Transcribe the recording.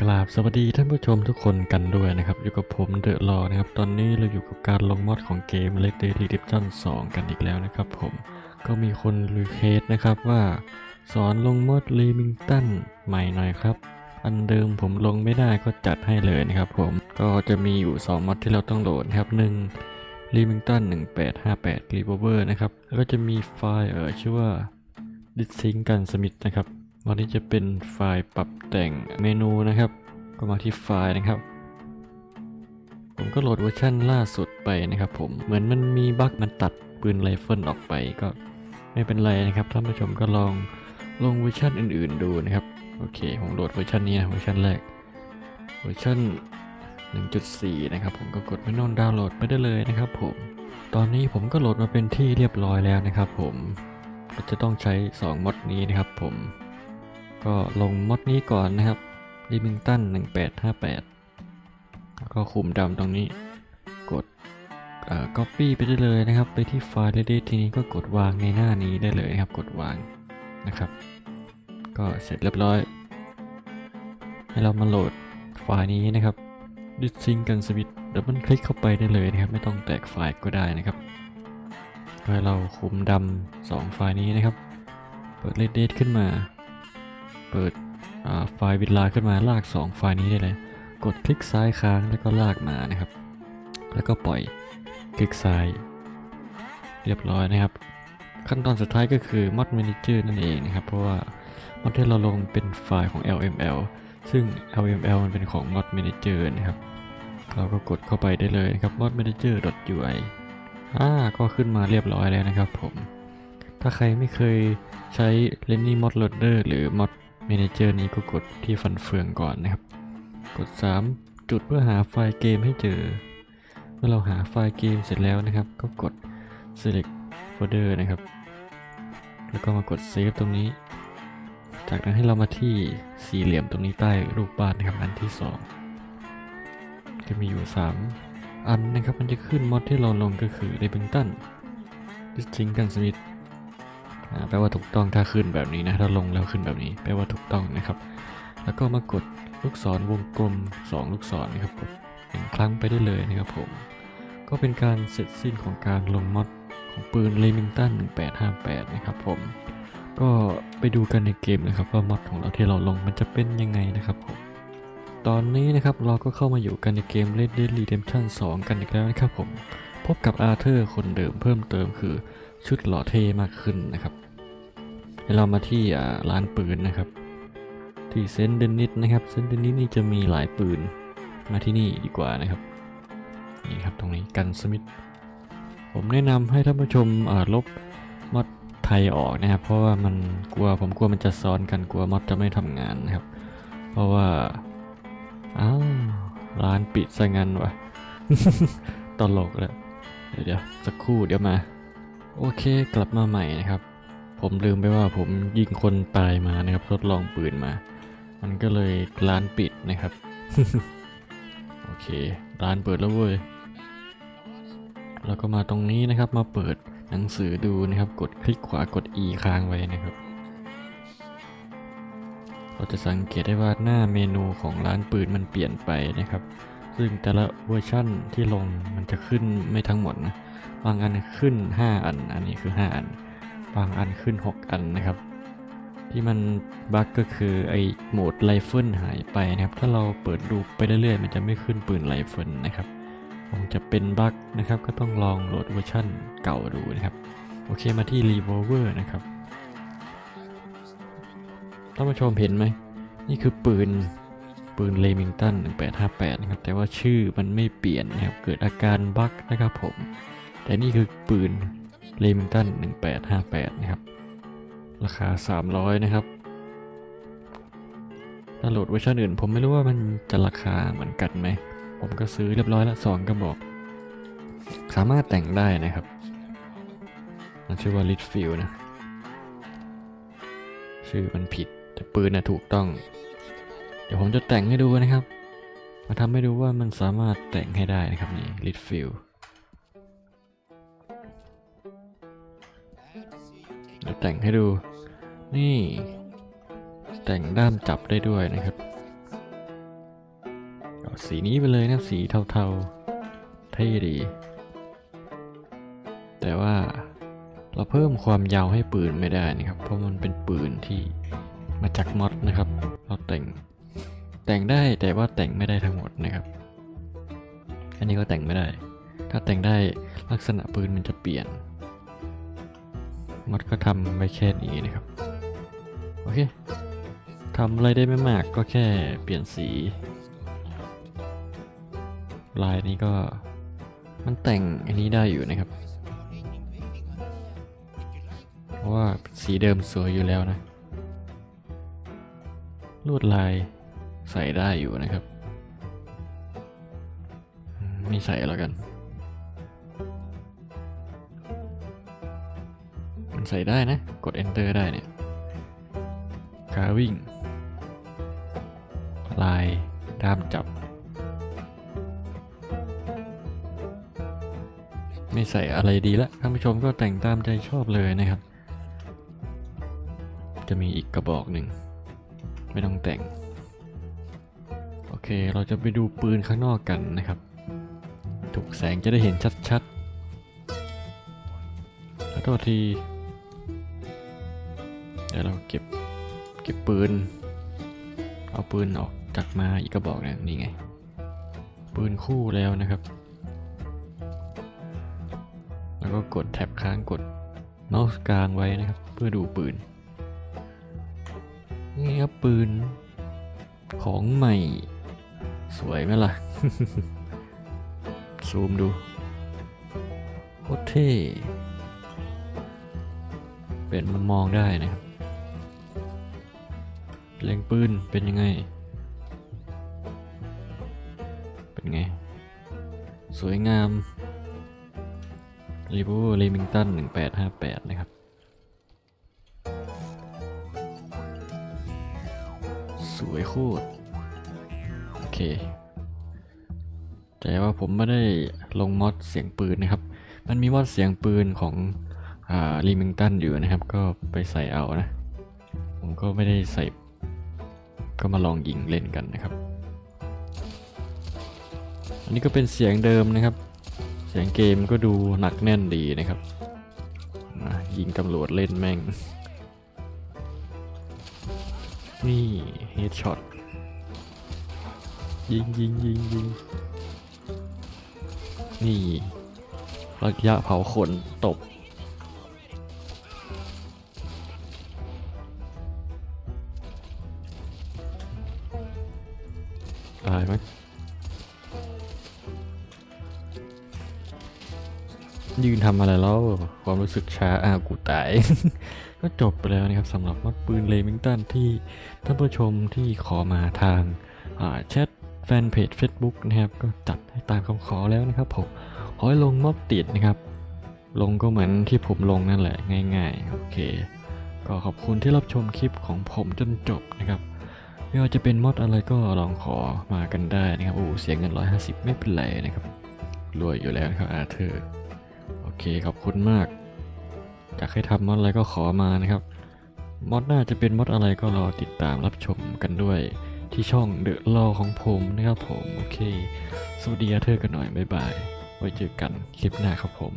กราบสวัสดีท่านผู้ชมทุกคนกันด้วยนะครับ อยู่กับผมเดอะรอนะครับ ตอนนี้เราอยู่กับการลงมอดของเกม Red Dead Redemption 2 กันอีกแล้วนะครับผมก็มีคนรีเควสนะครับว่า สอนลงมอดเลมิงตันใหม่หน่อยครับ อันเดิมผมลงไม่ได้ก็จัดให้เลยนะครับผมก็จะมีอยู่ 2มอดที่เราต้องโหลดนะครับหนึ่งรีมิงตัน1858 r e v o l v e r นะครับแล้วก็จะมีไฟล์เออชื่อว่าดิสซิงกันสมิธนะครับ วันนี้จะเป็นไฟล์ปรับแต่งเมนูนะครับ ก็มาที่ไฟล์นะครับ ผมก็โหลดเวอร์ชันล่าสุดไปนะครับผม เหมือนมันมีบั๊กมันตัดปืนไรเฟิลออกไปก็ไม่เป็นไรนะครับท่านผู้ชมก็ลองลงเวอร์ชันอื่น ๆ ดูนะครับ โอเค ผมโหลดเวอร์ชันนี้นะเวอร์ชันแรก เวอร์ชัน1.4 นะครับ ผมก็กดไม่นอนดาวน์โหลดไปได้เลยนะครับผม ตอนนี้ผมก็โหลดมาเป็นที่เรียบร้อยแล้วนะครับผมก็จะต้องใช้ 2มอดนี้นะครับผม ก็ลงมอดนี้ก่อนนะครับ r e m i n g t o n 1858 แล้วก็คุมดำตรงนี้ กดเอ่อ copy ไปได้เลยนะครับ ไปที่ไฟล์ Reddit ทีนี้ก็กดวางในหน้านี้ได้เลยนะครับ กดวางนะครับ ก็เสร็จเรียบร้อย ให้เรามาโหลดไฟล์นี้นะครับดิสซิงกันสวิตดับเบิลคลิกเข้าไปได้เลยนะครับ ไม่ต้องแตกไฟล์ก็ได้นะครับให้เราคุมดำสองไฟล์นี้นะครับ เปิด Red Date ขึ้นมา เปิดไฟล์วิดลาขึ้นมาลาก 2 ไฟล์นี้ได้เลย กดคลิกซ้ายค้างแล้วก็ลากมานะครับ แล้วก็ปล่อยคลิกซ้าย เรียบร้อยนะครับ ขั้นตอนสุดท้ายก็คือ Mod Manager นั่นเองนะครับ เพราะว่า mod ที่เราลงเป็นไฟล์ของ LML ซึ่ง LML มันเป็นของ Mod Manager นะครับ เราก็กดเข้าไปได้เลยนะครับ mod manager ui อ่าก็ขึ้นมาเรียบร้อยแล้วนะครับผม ถ้าใครไม่เคยใช้ Lenny Mod Loader หรือ Mod Manager นี้ก็กดที่ฟันเฟืองก่อนนะครับ กด 3 จุดเพื่อหาไฟล์เกมให้เจอ เมื่อเราหาไฟล์เกมเสร็จแล้วนะครับ ก็กด select folder นะครับ แล้วก็มากด save ตรงนี้ จากนั้นให้เรามาที่สี่เหลี่ยมตรงนี้ใต้รูปบ้านนะครับอันที่ 2 จะมีอยู่ 3 อันนะครับมันจะขึ้นมอดที่เราลงก็คือ r e b i n g t o n Distinct กัน Smith อ่า แปลว่าถูกต้องถ้าขึ้นแบบนี้นะ ถ้าลงแล้วขึ้นแบบนี้ แปลว่าถูกต้องนะครับ แล้วก็มากดลูกศรวงกลม 2 ลูกศรนะครับกดหนึ่งครั้งไปได้เลยนะครับผม ก็เป็นการเสร็จสิ้นของการลงมอดของปืน Remington 1858 นะครับผม ก็ไปดูกันในเกมนะครับว่ามอดของเราที่เราลงมันจะเป็นยังไงนะครับผมตอนนี้นะครับเราก็เข้ามาอยู่กันในเกม Red Dead Redemption 2 กันอีกแล้วนะครับผม พบกับอาร์เธอร์คนเดิมเพิ่มเติมคือ ชุดหล่อเท่มากขึ้นนะครับให้เรามาที่ร้านปืนนะครับ ที่เซนต์เดนิสนะครับเซนต์เดนิสนี่จะมีหลายปืนมาที่นี่ดีกว่านะครับนี่ครับตรงนี้กันสมิธผมแนะนำให้ท่านผู้ชมลบมอดไทยออกนะครับ เพราะว่ามันกลัวผมกลัวมันจะซ้อนกันกลัวมอดจะไม่ทำงานนะครับ เพราะว่าอ้าวร้านปิดซะงั้นวะตลกแล้วเดี๋ยวเดี๋ยวสักครู่เดี๋ยวมา โอเคกลับมาใหม่นะครับ ผมลืมไปว่าผมยิงคนตายมานะครับ ทดลองปืนมา มันก็เลยร้านปิดนะครับ โอเค ร้านเปิดแล้วเว้ยแล้วก็มาตรงนี้นะครับมาเปิดหนังสือดูนะครับ กดคลิกขวากด E ค้างไว้นะครับ เราจะสังเกตได้ว่าหน้าเมนูของร้านปืนมันเปลี่ยนไปนะครับ ซึ่งแต่ละเวอร์ชั่นที่ลงมันจะขึ้นไม่ทั้งหมดนะ บางอันขึ้น 5 อัน อันนี้คือ 5 อัน บางอันขึ้น 6 อันนะครับ ที่มันบั๊กก็คือไอโหมดไรเฟิลหายไปนะครับ ถ้าเราเปิดดูไปเรื่อยๆ มันจะไม่ขึ้นปืนไรเฟิลนะครับคงจะเป็นบั๊กนะครับ ก็ต้องลองโหลดเวอร์ชั่นเก่าดูนะครับ โอเคมาที่ Revolver นะครับท่านผู้ชมเห็นไหม นี่คือปืนปืนเลมิงตัน 1858 นะครับ แต่ว่าชื่อมันไม่เปลี่ยนนะครับ เกิดอาการบั๊กนะครับผม แต่นี่คือปืนเลมิงตัน1858 นะครับ ราคา 300 นะครับ ถ้าโหลดเวอร์ชันอื่น ผมไม่รู้ว่ามันจะราคาเหมือนกันไหม ผมก็ซื้อเรียบร้อยแล้วสองกระบอก สามารถแต่งได้นะครับ มันชื่อว่า Litfield นะ ชื่อมันผิด แต่ปืนนะถูกต้อง เดี๋ยวผมจะแต่งให้ดูนะครับ มาทำให้ดูว่ามันสามารถแต่งให้ได้นะครับนี่ Litfield เดี๋ ยวแต่งให้ดู นี่ แต่งด้ามจับได้ด้วยนะครับสีนี้ไปเลยนะสีเทาๆ เท่ดี แต่ว่าเราเพิ่มความยาวให้ปืนไม่ได้นะครับ เพราะมันเป็นปืนที่มาจากมอดนะครับ เราแต่งแต่งได้แต่ว่าแต่งไม่ได้ทั้งหมดนะครับ อันนี้ก็แต่งไม่ได้ ถ้าแต่งได้ลักษณะปืนมันจะเปลี่ยน มอดก็ทำไว้แค่นี้นะครับ โอเคทำอะไรได้ไม่มากก็แค่เปลี่ยนสี ลายนี้ก็มันแต่งอันนี้ได้อยู่นะครับ เพราะว่าสีเดิมสวยอยู่แล้วนะ ลวดลายใส่ได้อยู่นะครับมไม่ใส่แล้วกัน ใส่ได้นะ กด enter ได้เนี่ยกาวิ่ง ลาย ด้ามจับ ไม่ใส่อะไรดีละท่านผู้ชมก็แต่งตามใจชอบเลยนะครับ จะมีอีกกระบอกหนึ่ง ไม่ต้องแต่ง โอเค เราจะไปดูปืนข้างนอกกันนะครับ ถูกแสงจะได้เห็นชัดๆแล้วตัวที เดี๋ยวเราเก็บเก็บปืน เอาปืนออกจากมาอีกกระบอกหนึงนี่ไง ปืนคู่แล้วนะครับ แล้วก็กดแท็บค้างกดเมาส์กลางไว้นะครับ เพื่อดูปืน นี่ครับปืนของใหม่ สวยไหมล่ะ ซูมดูโคตรเท่เปลี่ยนมุมมองได้นะครับ เลงปืนเป็นยังไง เป็นไง สวยงามรีบูเลมิงตัน1858 นะครับ สวยโคตร โอเค แต่ว่าผมไม่ได้ลงมอดเสียงปืนนะครับ มันมีมอดเสียงปืนของอ่าลีมิงตันอยู่นะครับ ก็ไปใส่เอานะ ผมก็ไม่ได้ใส่ ก็มาลองยิงเล่นกันนะครับ อันนี้ก็เป็นเสียงเดิมนะครับ เสียงเกมก็ดูหนักแน่นดีนะครับมายิงตำรวจเล่นแม่ง นี่เฮดช็อตยิงยิงยิงยิงนี่ระยะเผาขนตบายไหมยืนทำอะไรแล้วความรู้สึกช้าอ้าวกูตาย ก็จบไปแล้วนะครับสำหรับมัดปืนเลมิงตันที่ท่านผู้ชมที่ขอมาทางแชทแฟนเพจ Facebook นะครับก็จัดให้ตามคำขอแล้วนะครับผมขอให้ลงมอบติดนะครับ ลงก็เหมือนที่ผมลงนั่นแหละง่ายๆ โอเค ก็ขอบคุณที่รับชมคลิปของผมจนจบนะครับ ไม่ว่าจะเป็นมอดอะไรก็ลองขอมากันได้นะครับ โอ้เสียเงิน 150 ไม่เป็นไรนะครับ รวยอยู่แล้วนะครับอาเธอร์ โอเคขอบคุณมากอยากให้ทำมอดอะไรก็ขอมานะครับ มอดหน้าจะเป็นมอดอะไรก็รอติดตามรับชมกันด้วย ที่ช่องเดอะรอของผมนะครับผม โอเค สวัสดีอาเธอร์กันหน่อย บ๊ายบาย ไว้เจอกันคลิปหน้าครับผม